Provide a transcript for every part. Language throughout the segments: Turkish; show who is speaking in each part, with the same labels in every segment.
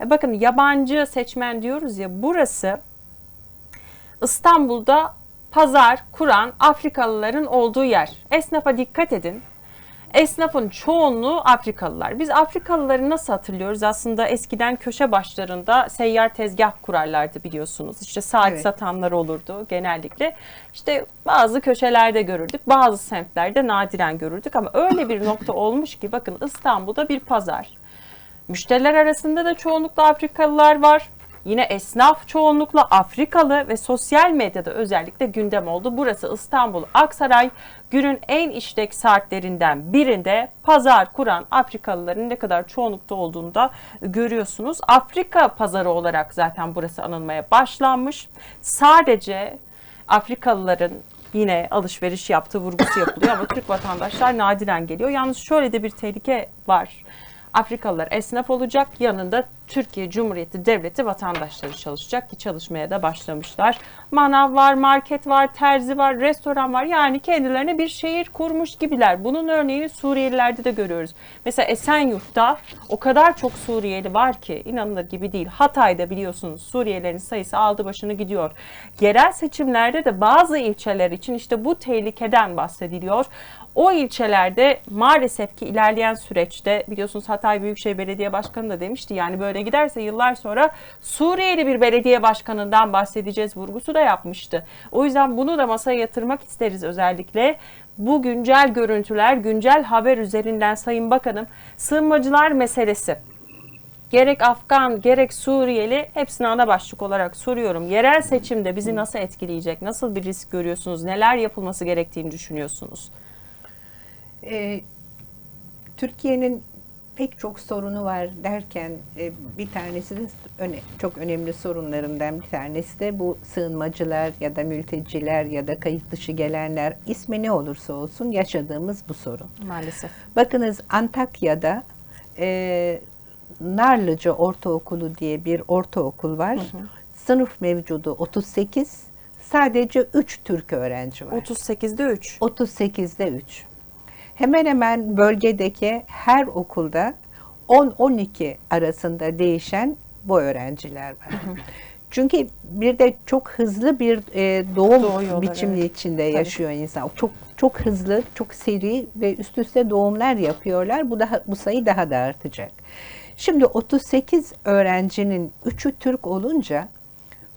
Speaker 1: E bakın yabancı seçmen diyoruz ya burası İstanbul'da pazar kuran Afrikalıların olduğu yer. Esnafa dikkat edin. Esnafın çoğunluğu Afrikalılar. Biz Afrikalıları nasıl hatırlıyoruz? Aslında eskiden köşe başlarında seyyar tezgah kurarlardı biliyorsunuz. İşte saat
Speaker 2: Evet.
Speaker 1: satanlar olurdu genellikle. İşte bazı köşelerde görürdük, bazı semtlerde nadiren görürdük ama öyle bir nokta olmuş ki bakın İstanbul'da bir pazar. Müşteriler arasında da çoğunlukla Afrikalılar var. Yine esnaf çoğunlukla Afrikalı ve sosyal medyada özellikle gündem oldu. Burası İstanbul Aksaray. Günün en işlek saatlerinden birinde pazar kuran Afrikalıların ne kadar çoğunlukta olduğunu da görüyorsunuz. Afrika pazarı olarak zaten burası anılmaya başlanmış. Sadece Afrikalıların yine alışveriş yaptığı vurgusu yapılıyor ama Türk vatandaşlar nadiren geliyor. Yalnız şöyle de bir tehlike var. Afrikalılar esnaf olacak. Yanında Türkiye Cumhuriyeti Devleti vatandaşları çalışacak ki çalışmaya da başlamışlar. Manav var, market var, terzi var, restoran var. Yani kendilerine bir şehir kurmuş gibiler. Bunun örneğini Suriyelilerde de görüyoruz. Mesela Esenyurt'ta o kadar çok Suriyeli var ki inanılır gibi değil. Hatay'da biliyorsunuz Suriyelilerin sayısı aldı başını gidiyor. Yerel seçimlerde de bazı ilçeler için işte bu tehlikeden bahsediliyor. O ilçelerde maalesef ki ilerleyen süreçte biliyorsunuz Hatay Büyükşehir Belediye Başkanı da demişti yani böyle giderse yıllar sonra Suriyeli bir belediye başkanından bahsedeceğiz vurgusu da yapmıştı. O yüzden bunu da masaya yatırmak isteriz özellikle. Bu güncel görüntüler, güncel haber üzerinden Sayın Bakanım sığınmacılar meselesi gerek Afgan gerek Suriyeli hepsini ana başlık olarak soruyorum. Yerel seçimde bizi nasıl etkileyecek? Nasıl bir risk görüyorsunuz? Neler yapılması gerektiğini düşünüyorsunuz?
Speaker 2: Ee, Türkiye'nin pek çok sorunu var derken e, bir tanesi de öne, çok önemli sorunlarından bir tanesi de bu sığınmacılar ya da mülteciler ya da kayıt dışı gelenler ismi ne olursa olsun yaşadığımız bu sorun.
Speaker 1: Maalesef.
Speaker 2: Bakınız Antakya'da e, Narlıca Ortaokulu diye bir ortaokul var. Sınıf mevcudu 38. Sadece 3 Türk öğrenci var.
Speaker 1: 38'de 3.
Speaker 2: 38'de 3. Hemen hemen bölgedeki her okulda 10-12 arasında değişen bu öğrenciler var. Çünkü bir de çok hızlı bir e, doğum
Speaker 1: Doğuyorlar,
Speaker 2: biçimi
Speaker 1: evet.
Speaker 2: içinde yaşıyor insan. Çok çok hızlı, çok seri ve üst üste doğumlar yapıyorlar. Bu daha bu sayı daha da artacak. Şimdi 38 öğrencinin 3'ü Türk olunca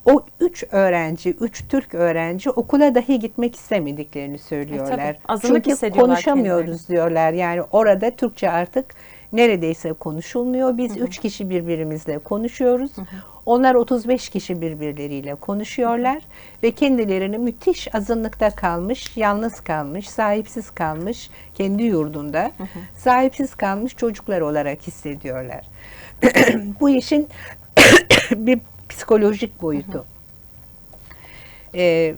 Speaker 2: o 3 öğrenci, 3 Türk öğrenci okula dahi gitmek istemediklerini söylüyorlar.
Speaker 1: azınlık
Speaker 2: Çünkü konuşamıyoruz
Speaker 1: kendilerini.
Speaker 2: diyorlar. Yani orada Türkçe artık neredeyse konuşulmuyor. Biz 3 kişi birbirimizle konuşuyoruz. Onlar 35 kişi birbirleriyle konuşuyorlar ve kendilerini müthiş azınlıkta kalmış, yalnız kalmış, sahipsiz kalmış, kendi yurdunda sahipsiz kalmış çocuklar olarak hissediyorlar. Bu işin bir psikolojik boyutu. Ee,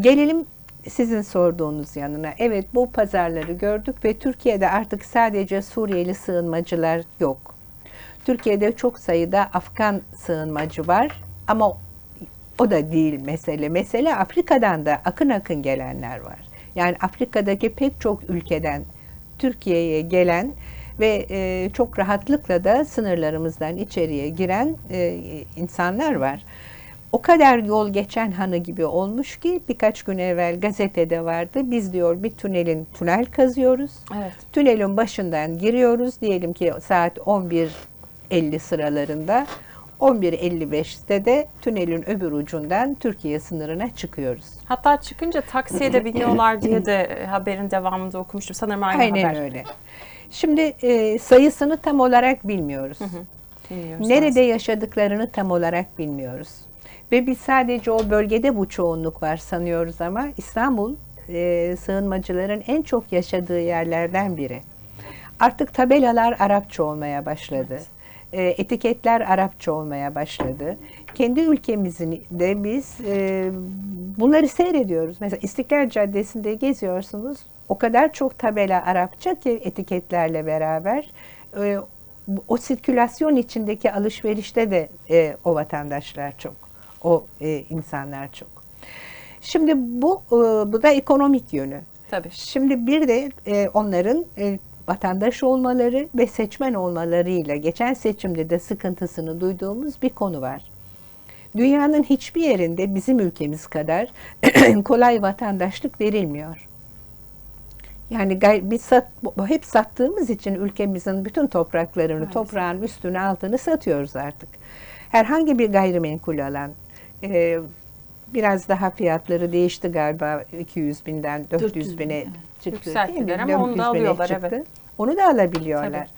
Speaker 2: gelelim sizin sorduğunuz yanına. Evet bu pazarları gördük ve Türkiye'de artık sadece Suriyeli sığınmacılar yok. Türkiye'de çok sayıda Afgan sığınmacı var ama o da değil mesele. Mesele Afrika'dan da akın akın gelenler var. Yani Afrika'daki pek çok ülkeden Türkiye'ye gelen ve e, çok rahatlıkla da sınırlarımızdan içeriye giren e, insanlar var. O kadar yol geçen hanı gibi olmuş ki birkaç gün evvel gazetede vardı. Biz diyor bir tünelin tünel kazıyoruz.
Speaker 1: Evet.
Speaker 2: Tünelin başından giriyoruz. Diyelim ki saat 11.50 sıralarında. 11.55'te de tünelin öbür ucundan Türkiye sınırına çıkıyoruz.
Speaker 1: Hatta çıkınca taksiye de biniyorlar diye de e, haberin devamında okumuştum. Sanırım aynı
Speaker 2: Aynen
Speaker 1: haber.
Speaker 2: öyle. Şimdi e, sayısını tam olarak bilmiyoruz.
Speaker 1: Bilmiyoruz
Speaker 2: Nerede
Speaker 1: maalesef.
Speaker 2: yaşadıklarını tam olarak bilmiyoruz. Ve biz sadece o bölgede bu çoğunluk var sanıyoruz ama İstanbul e, sığınmacıların en çok yaşadığı yerlerden biri. Artık tabelalar Arapça olmaya başladı. E, etiketler Arapça olmaya başladı. Kendi ülkemizin de biz e, bunları seyrediyoruz. Mesela İstiklal Caddesi'nde geziyorsunuz. O kadar çok tabela Arapça ki etiketlerle beraber. E, o sirkülasyon içindeki alışverişte de e, o vatandaşlar çok, o e, insanlar çok. Şimdi bu e, bu da ekonomik yönü.
Speaker 1: Tabii.
Speaker 2: Şimdi bir de e, onların e, vatandaş olmaları ve seçmen olmalarıyla geçen seçimde de sıkıntısını duyduğumuz bir konu var. Dünyanın hiçbir yerinde bizim ülkemiz kadar kolay vatandaşlık verilmiyor. Yani biz sat, hep sattığımız için ülkemizin bütün topraklarını,
Speaker 1: Maalesef.
Speaker 2: toprağın üstünü altını satıyoruz artık. Herhangi bir gayrimenkul alan, e, biraz daha fiyatları değişti galiba 200 binden 400,
Speaker 3: 400 bin,
Speaker 2: bine
Speaker 3: evet.
Speaker 2: çıktı.
Speaker 1: Yükselttiler ama onu da
Speaker 2: 400 bine
Speaker 1: alıyorlar,
Speaker 2: çıktı.
Speaker 1: evet.
Speaker 2: Onu da alabiliyorlar.
Speaker 1: Tabii.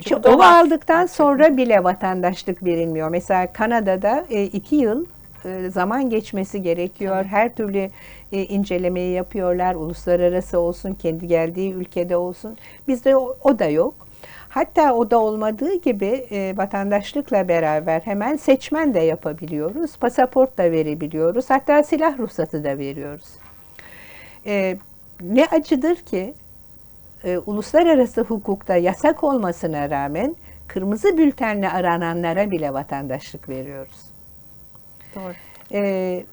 Speaker 1: Çünkü
Speaker 2: onu aldıktan sonra bile vatandaşlık verilmiyor. Mesela Kanada'da e, iki yıl e, zaman geçmesi gerekiyor. Her türlü e, incelemeyi yapıyorlar. Uluslararası olsun, kendi geldiği ülkede olsun. Bizde o, o da yok. Hatta o da olmadığı gibi e, vatandaşlıkla beraber hemen seçmen de yapabiliyoruz. Pasaport da verebiliyoruz. Hatta silah ruhsatı da veriyoruz. E, ne acıdır ki e, uluslararası hukukta yasak olmasına rağmen kırmızı bültenle arananlara bile vatandaşlık veriyoruz.
Speaker 1: Doğru.
Speaker 2: E,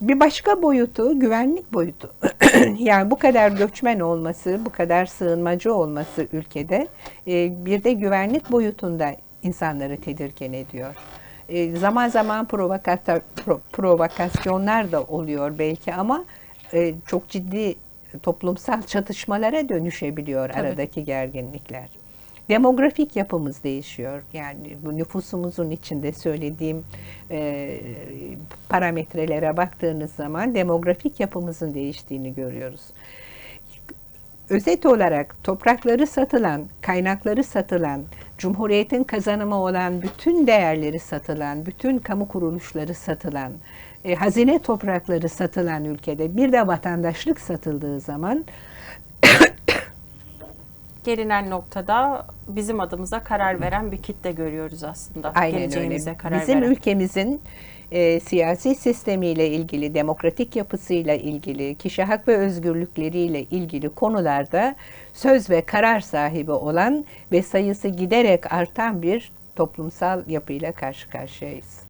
Speaker 2: bir başka boyutu güvenlik boyutu. yani bu kadar göçmen olması, bu kadar sığınmacı olması ülkede e, bir de güvenlik boyutunda insanları tedirgin ediyor. E, zaman zaman provokata, pro- provokasyonlar da oluyor belki ama e, çok ciddi toplumsal çatışmalara dönüşebiliyor
Speaker 1: Tabii.
Speaker 2: aradaki gerginlikler. Demografik yapımız değişiyor. Yani bu nüfusumuzun içinde söylediğim e, parametrelere baktığınız zaman demografik yapımızın değiştiğini görüyoruz. Özet olarak toprakları satılan, kaynakları satılan, Cumhuriyet'in kazanımı olan bütün değerleri satılan, bütün kamu kuruluşları satılan, e, hazine toprakları satılan ülkede bir de vatandaşlık satıldığı zaman
Speaker 1: Gelinen noktada bizim adımıza karar veren bir kitle görüyoruz aslında.
Speaker 2: Aynen
Speaker 1: Geleceğimize
Speaker 2: öyle.
Speaker 1: karar
Speaker 2: Bizim
Speaker 1: veren.
Speaker 2: ülkemizin e, siyasi sistemiyle ilgili, demokratik yapısıyla ilgili, kişi hak ve özgürlükleriyle ilgili konularda söz ve karar sahibi olan ve sayısı giderek artan bir toplumsal yapıyla karşı karşıyayız.